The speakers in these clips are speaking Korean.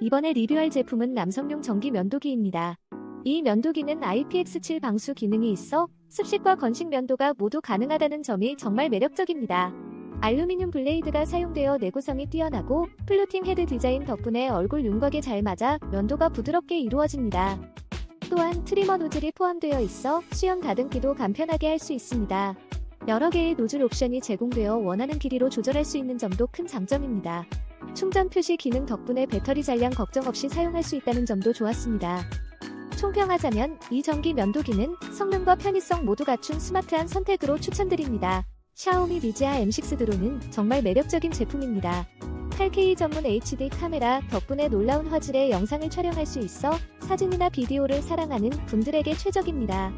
이번에 리뷰할 제품은 남성용 전기 면도기입니다. 이 면도기는 IPX7 방수 기능이 있어 습식과 건식 면도가 모두 가능하다는 점이 정말 매력적입니다. 알루미늄 블레이드가 사용되어 내구성이 뛰어나고 플루팅 헤드 디자인 덕분에 얼굴 윤곽에 잘 맞아 면도가 부드럽게 이루어집니다. 또한 트리머 노즐이 포함되어 있어 수염 다듬기도 간편하게 할 수 있습니다. 여러 개의 노즐 옵션이 제공되어 원하는 길이로 조절할 수 있는 점도 큰 장점입니다. 충전 표시 기능 덕분에 배터리 잔량 걱정 없이 사용할 수 있다는 점도 좋았습니다. 총평하자면 이 전기 면도기는 성능과 편의성 모두 갖춘 스마트한 선택으로 추천드립니다. 샤오미 미지아 M6 드론은 정말 매력적인 제품입니다. 8K 전문 HD 카메라 덕분에 놀라운 화질의 영상을 촬영할 수 있어 사진이나 비디오를 사랑하는 분들에게 최적입니다.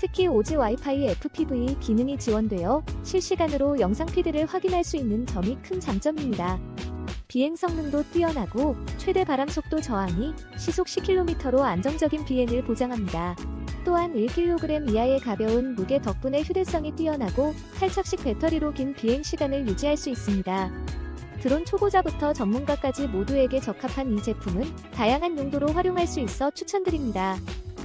특히 오지 와이파이 FPV 기능이 지원되어 실시간으로 영상 피드를 확인할 수 있는 점이 큰 장점입니다. 비행 성능도 뛰어나고 최대 바람 속도 저항이 시속 10km로 안정적인 비행을 보장합니다. 또한 1kg 이하의 가벼운 무게 덕분에 휴대성이 뛰어나고 탈착식 배터리로 긴 비행 시간을 유지할 수 있습니다. 드론 초보자부터 전문가까지 모두에게 적합한 이 제품은 다양한 용도로 활용할 수 있어 추천드립니다.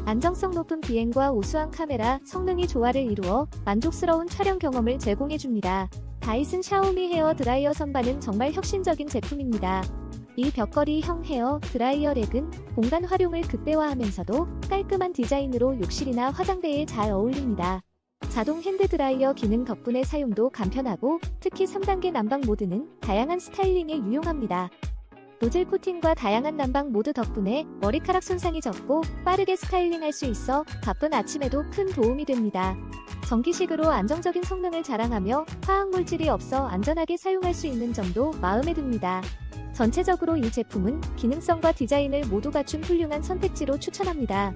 안정성 높은 비행과 우수한 카메라, 성능이 조화를 이루어 만족스러운 촬영 경험을 제공해줍니다. 다이슨 샤오미 헤어 드라이어 선반은 정말 혁신적인 제품입니다. 이 벽걸이형 헤어 드라이어 렉은 공간 활용을 극대화하면서도 깔끔한 디자인으로 욕실이나 화장대에 잘 어울립니다. 자동 핸드 드라이어 기능 덕분에 사용도 간편하고 특히 3단계 난방 모드는 다양한 스타일링에 유용합니다. 노즐 코팅과 다양한 난방 모드 덕분에 머리카락 손상이 적고 빠르게 스타일링할 수 있어 바쁜 아침에도 큰 도움이 됩니다. 전기식으로 안정적인 성능을 자랑하며 화학물질이 없어 안전하게 사용할 수 있는 점도 마음에 듭니다. 전체적으로 이 제품은 기능성과 디자인을 모두 갖춘 훌륭한 선택지로 추천합니다.